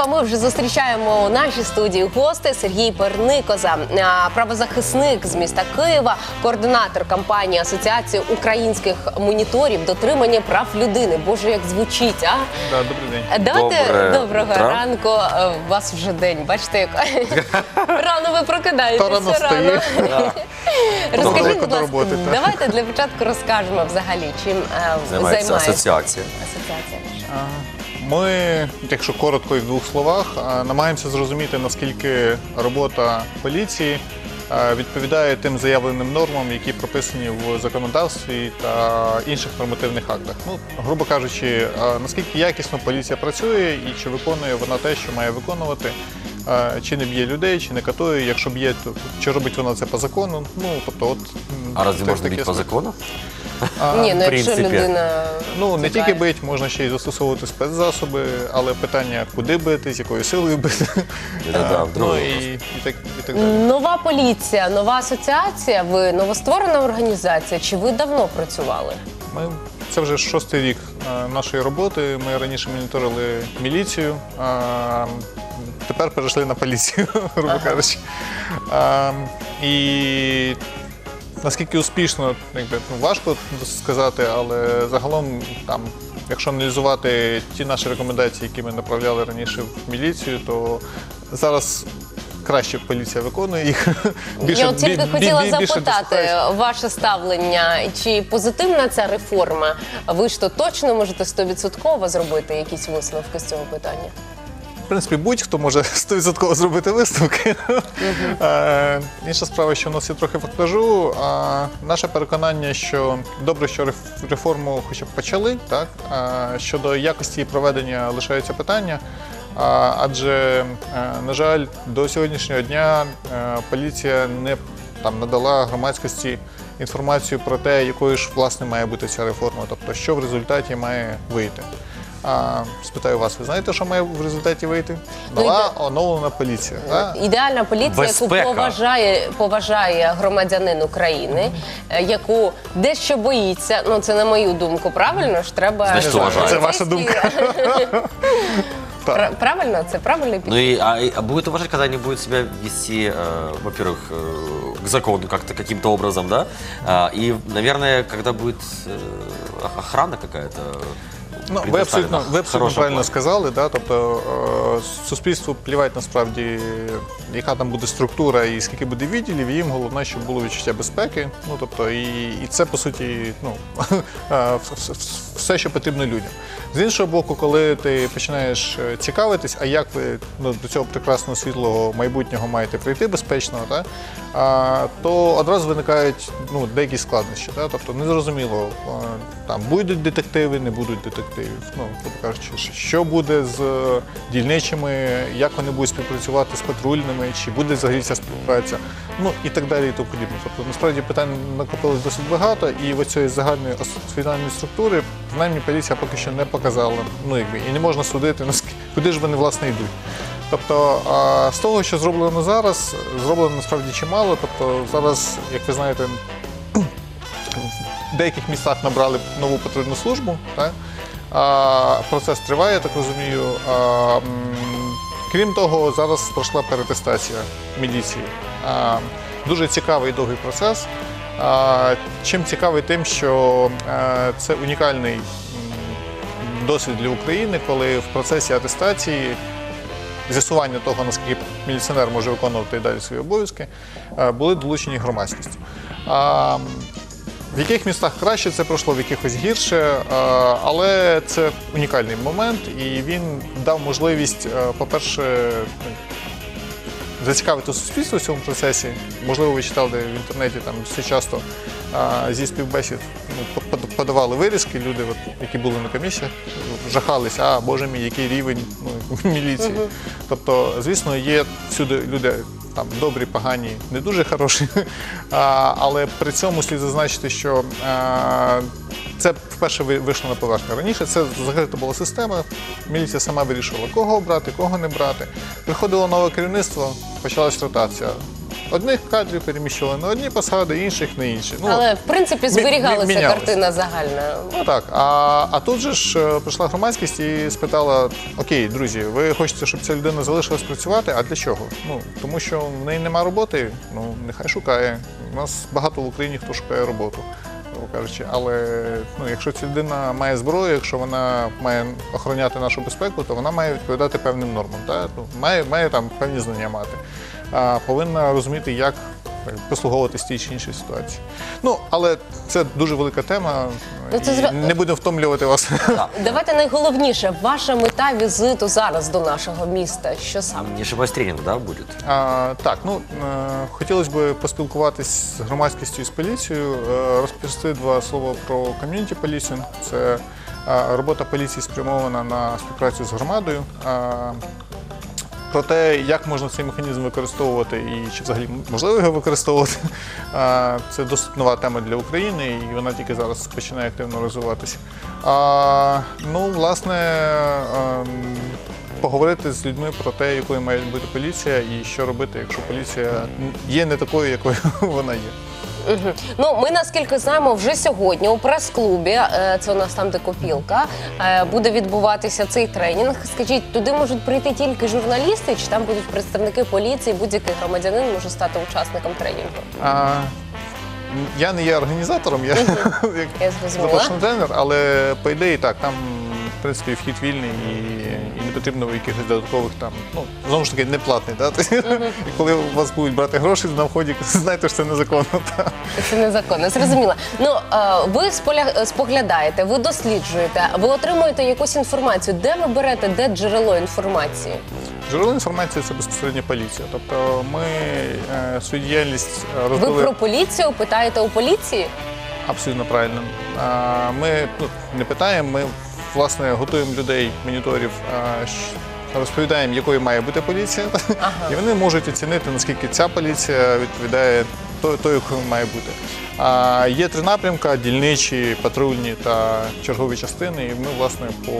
ранку. А ми вже зустрічаємо у нашій студії гости Сергій Перникоза, правозахисник з міста Києва, координатор кампанії Асоціації українських моніторів дотримання прав людини. Боже, як звучить, а? Да, добрий день. Давайте Добре доброго утро. ранку. Е, У вас вже день. Бачите, як рано ви прокидаєтеся. Та рано встає. Розкажіть, будь ласка, давайте для початку розкажемо взагалі, чим е, Займається займається асоціація. асоціація. ваша. Ми, якщо коротко і в двох словах, намагаємося зрозуміти, наскільки робота поліції відповідає тим заявленим нормам, які прописані в законодавстві та інших нормативних актах. Ну, грубо кажучи, наскільки якісно поліція працює і чи виконує вона те, що має виконувати. Чи не б'є людей, чи не катує. Якщо б'є, то чи робить вона це по закону? Ну тобто, от А разве так- можно по собі. Ні, ну в якщо принципі. людина Ну не тільки бить, можна ще й застосовувати спецзасоби, але питання, куди бити, з якою силою бити. Да-да, А, ну і, і так і так далі. нова поліція, нова асоціація. Ви новостворена організація? Чи ви давно працювали? Ми це вже шостий рік а, нашої роботи. Ми раніше моніторили міліцію. А, тепер перейшли на поліцію, грубо кажучи. А, і наскільки успішно, якби ну, важко сказати, але загалом там. Якщо аналізувати ті наші рекомендації, які ми направляли раніше в міліцію, то зараз краще поліція виконує їх. Я от тільки бі- хотіла бі- більше запитати дослухається. ваше ставлення, чи позитивна ця реформа? Ви ж то точно можете стовідсотково зробити якісь висновки з цього питання? В принципі, будь-хто може 100% зробити висновки. Е, Інша справа, що в нас є трохи фактажу. А наше переконання, що добре, що реф- реформу хоча б почали, так? Щодо якості її проведення лишаються питання. А, Адже, е, на жаль, до сьогоднішнього дня е, поліція не там надала громадськості інформацію про те, якою ж власне має бути ця реформа, тобто що в результаті має вийти. А, спитаю вас, ви знаєте, що має в результаті вийти? Ну, Нова оновлена поліція. так? Ідеальна поліція, Безпека. яку поважає, поважає громадянин України, е, яку дещо боїться. Ну це на мою думку, правильно ж треба Значить, поважає. Це ваша думка. Пра- Правильно, це правильний підхід. Ну и а, а будет уважать, когда не будет себя вести, э, во-первых, э, к закону как-то каким-то образом, да? А, и, наверное, когда будет э, охрана какая-то. Ну, ви абсолютно, ви абсолютно правильно сказали. Да? Тобто е, суспільству плівать насправді, яка там буде структура і скільки буде відділів, їм головне, щоб було відчуття безпеки. Ну тобто, і, і це по суті ну, е, вс- вс- все, що потрібно людям. З іншого боку, коли ти починаєш е, цікавитись, а як ви ну, до цього прекрасного світлого майбутнього маєте прийти безпечно, та, а, то одразу виникають ну, деякі складнощі. Та? Тобто незрозуміло, е, там будуть детективи, не будуть детективів. Ну, грубо кажучи, що- буде з е, дільничими, як вони будуть співпрацювати з патрульними, чи буде взагалі ця співпраця, ну і так далі, і тому подібне. Тобто, насправді питань накопилось досить багато, і в цієї загальної освітальної структури, принаймні, поліція поки що не показала. Ну, якби, і не можна судити, наскільки- куди ж вони власне йдуть. Тобто, а, з того, що зроблено зараз, зроблено насправді чимало. Тобто зараз, як ви знаєте, в деяких містах набрали нову патрульну службу. Так? Процес триває, я так розумію. Крім того, зараз пройшла перетестація міліції. Дуже цікавий довгий процес. Чим цікавий тим, що це унікальний досвід для України, коли в процесі атестації з'ясування того, наскільки міліціонер може виконувати і далі свої обов'язки, були долучені громадськості. В яких містах краще це пройшло, в якихось гірше, е, але це унікальний момент, і він дав можливість, е, по-перше, зацікавити суспільство в цьому процесі. Можливо, ви читали в інтернеті там все часто зі співбесід ну, по- по- подавали вирізки, люди, от, які були на комісіях, жахалися, а боже мій, який рівень ну, міліції. Тобто, звісно, є всюди люди. Там добрі, погані, не дуже хороші. Але при цьому слід зазначити, що це вперше вийшло на поверхню. Раніше це закрита була система. Міліція сама вирішувала, кого брати, кого не брати. Приходило нове керівництво, почалась ротація. Одних кадрів переміщували на одні посади, інших на інші. Ну, Але в принципі зберігалася мінялося. картина загальна. Ну так, а, а тут же ж е, прийшла громадськість і спитала: Окей, друзі, ви хочете, щоб ця людина залишилась працювати? А для чого? Ну тому що в неї нема роботи. Ну нехай шукає. У нас багато в Україні хто шукає роботу. Грубо Кажучи, але ну, якщо ця людина має зброю, якщо вона має охороняти нашу безпеку, то вона має відповідати певним нормам. Та? Ну, має, має там певні знання мати. А, повинна розуміти, як послуговуватись тій чи іншій ситуації. Ну, але це дуже велика тема. Ну, це і Не будемо втомлювати вас. Давайте найголовніше, ваша мета візиту зараз до нашого міста. Що саме? Не ошибаюсь, тренинг, да, будет? А, так, ну е, хотілося б поспілкуватись з громадськістю і з поліцією, е, розповісти два слова про ком'юніті полісінг. Це е, робота поліції спрямована на співпрацю з громадою. Е, Про те, як можна цей механізм використовувати і чи взагалі можливо його використовувати, це досить нова тема для України, і вона тільки зараз починає активно розвиватися. Ну, власне, ем, поговорити з людьми про те, якою має бути поліція, і що робити, якщо поліція є не такою, якою вона є. Мгм. Ну, ми наскільки знаємо, вже сьогодні у прес-клубі, е, це у нас там, де копілка, е, буде відбуватися цей тренінг. Скажіть, туди можуть прийти тільки журналісти, чи там будуть представники поліції, будь-який громадянин може стати учасником тренінгу? А, я не є організатором, я як Я зрозуміла. запрошений тренер, але по ідеї так, там в принципі вхід вільний і, і не потрібно якихось додаткових там, ну знову ж таки, не платний. Да? І коли у вас будуть брати гроші на вході, знайте, що це незаконно. Та. Це незаконно, зрозуміло. Ну е, ви споглядаєте, ви досліджуєте, ви отримуєте якусь інформацію. Де ви берете, де джерело інформації? Джерело інформації це безпосередньо поліція. Тобто ми е, свою діяльність е, Ви про поліцію питаєте у поліції? абсолютно правильно. Ми ну, не питаємо, ми власне готуємо людей, моніторів, розповідаємо, якою має бути поліція, і вони можуть оцінити, наскільки ця поліція відповідає то- тою, якою має бути. А, Є три напрямки: дільничі, патрульні та чергові частини. І ми, власне, по,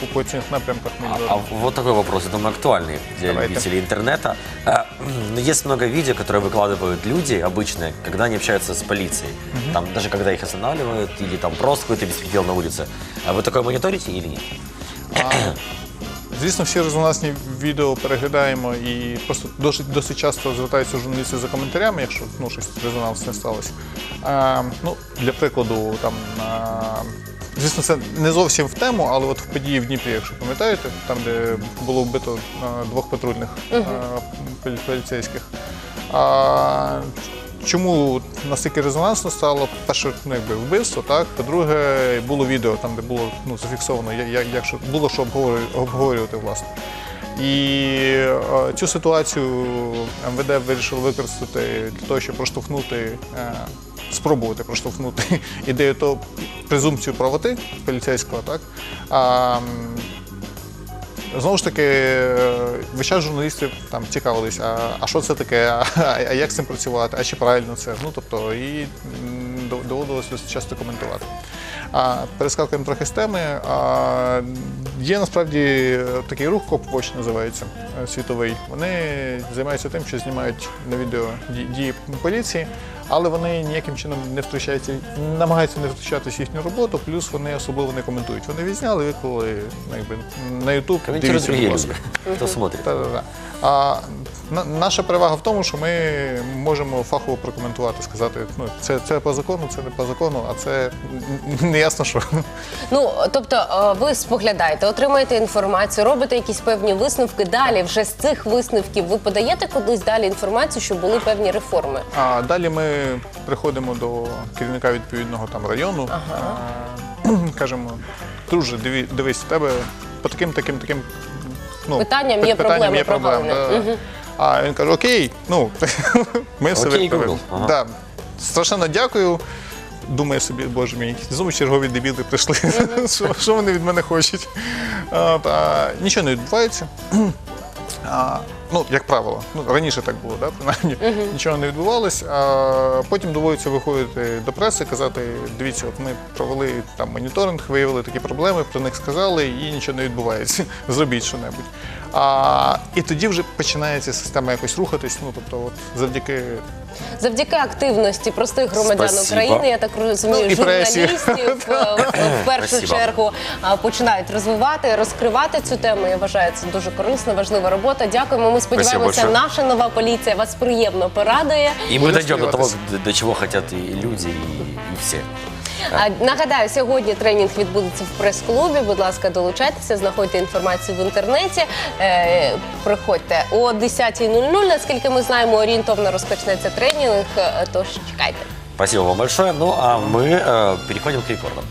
по, по цих напрямках А, моніторимо. а вот такой вопрос, я думаю, актуальный для Давайте. любителей интернета. А, ну, Есть много видео, которые выкладывают люди обычные, когда они общаются с полицией. Там, даже когда их останавливают, или там просто какой-то беспредел на улице. А вы такое мониторите или нет? Звісно, всі резонансні відео переглядаємо і просто досить, досить часто звертаються журналісти за коментарями, якщо ну, щось резонансне сталося. А, ну, для прикладу, там, а, звісно, це не зовсім в тему, але от в події в Дніпрі, якщо пам'ятаєте, там, де було вбито а, двох патрульних а, полі- поліцейських. А, Чому настільки резонансно стало? Перше, ну, якби вбивство, так. По-друге, було відео, там, де було ну, зафіксовано, я- я- як, що, було що обговорю- обговорювати, власне. І е, цю ситуацію МВД вирішило використати для того, щоб проштовхнути, е, спробувати проштовхнути ідею то презумпцію правоти поліцейського, так? А, Знову ж таки, е, весь час журналісти там цікавились, а, а що це таке, а, а як з цим працювати, а чи правильно це? Ну тобто, і доводилося часто коментувати. А, перескакуємо трохи з теми. А, є насправді такий рух Copwatch називається е, світовий. Вони займаються тим, що знімають на відео дії поліції, але вони ніяким чином не втручаються, намагаються не втручатися в їхню роботу, плюс вони особливо не коментують. Вони відзняли, виклали ну, якби, на Ютуб Комментируют Дивіться, другие будь ласка. люди, кто смотрит. Та-та-та. А наша перевага в тому, що ми можемо фахово прокоментувати, сказати, ну це, це по закону, це не по закону, а це не ясно що. Ну тобто, е, ви споглядаєте, отримаєте інформацію, робите якісь певні висновки. Далі вже з цих висновків ви подаєте кудись далі інформацію, щоб були певні реформи. А далі ми приходимо до керівника відповідного там району, а, кажемо, друже, диві, дивись, у тебе по таким, таким, таким ну, Питанням є питанням проблеми є проблем, да. А він каже, окей, ну ми все Окей, виправимо. Google. Ага. Да. Страшенно дякую. Думаю собі, боже мій, знову чергові дебіли прийшли. що, що вони від мене хочуть? А, та, нічого не відбувається. А, Ну, як правило, ну раніше так було, да? принаймні нічого не відбувалось. А потім доводиться виходити до преси, казати: дивіться, от ми провели там моніторинг, виявили такі проблеми, про них сказали, і нічого не відбувається. Зробіть що-небудь. А, і тоді вже починається система якось рухатись. Ну тобто, от завдяки Завдяки активності простих громадян Спасибо. України, я так розумію, Ну, і пресі. журналістів е, в першу Спасибо. чергу а, починають розвивати, розкривати цю тему. Я вважаю, це дуже корисна, важлива робота. Дякуємо. Ми сподіваємося, большое. наша нова поліція вас приємно порадує. И мы дойдем до того, Раскрываться. до, до чего хотят и люди, и, и все. А, Нагадаю, сьогодні тренінг відбудеться в прес-клубі. Будь ласка, долучайтеся, знаходьте інформацію в інтернеті. Е, приходьте о 10.00, наскільки ми знаємо, орієнтовно розпочнеться тренінг. е, Тож чекайте. Спасибо вам большое. Ну а мы э, переходим к рекордам.